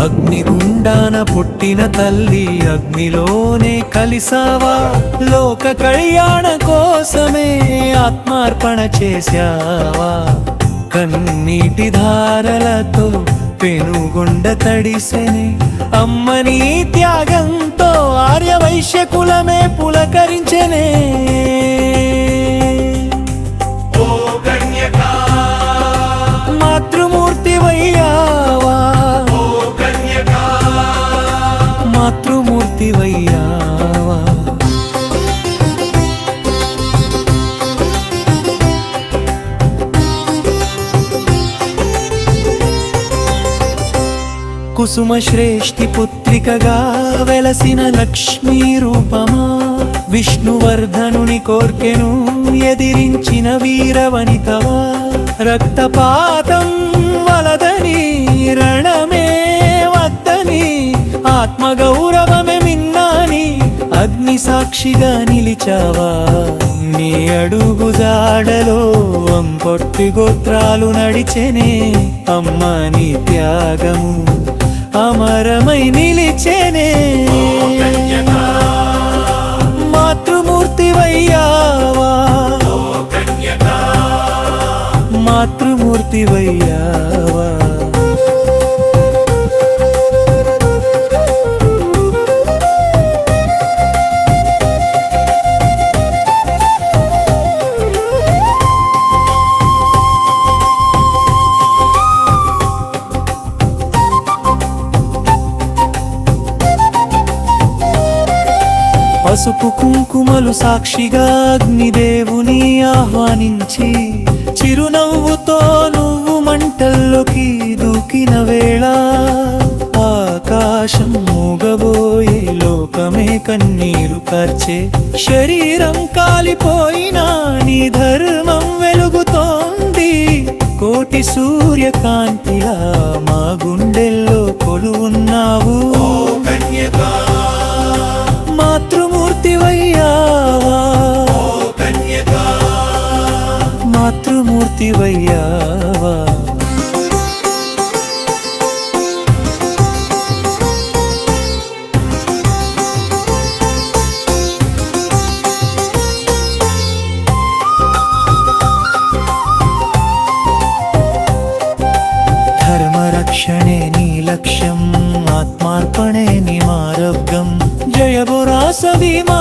అగ్నిగుండాన పుట్టిన తల్లి అగ్నిలోనే కలిసావా? లోక కళ్యాణ కోసమే ఆత్మార్పణ చేశావా? కన్నీటి ధారలతో పెనుగొండ తడిసెని అమ్మని త్యాగంతో ఆర్యవైశ్య కులమే మాతృమూర్తి కుసుమ శ్రేష్ఠి పుత్రికగా వెలసిన లక్ష్మీ రూపమా? విష్ణువర్ధనుని కోర్కెను ఎదిరించిన వీరవనితవా? రక్తపాతం వలదని రణ ఆత్మగౌరవమే మిన్నాని అగ్ని సాక్షిగా నిలిచావా? నీ అడుగు జాడలో పొట్టి గోత్రాలు నడిచెనే అమ్మ నీ త్యాగము అమరమై నిలిచెనే. మాతృమూర్తివయ్యావా? మాతృమూర్తివయ్యావా? పసుపు కుంకుమలు సాక్షిగా అగ్నిదేవుని ఆహ్వానించి చిరునవ్వుతో నువ్వు మంటల్లోకి దూకిన వేళ ఆకాశం మూగబోయే లోకమే కన్నీరు కార్చే. శరీరం కాలిపోయినా నీ ధర్మం వెలుగుతోంది. కోటి సూర్యకాంతి శివయ్యావా ధర్మరక్షణే నీ లక్ష్యం ఆత్మార్పణే నీ మారబ్గం జయ బురాసవి మా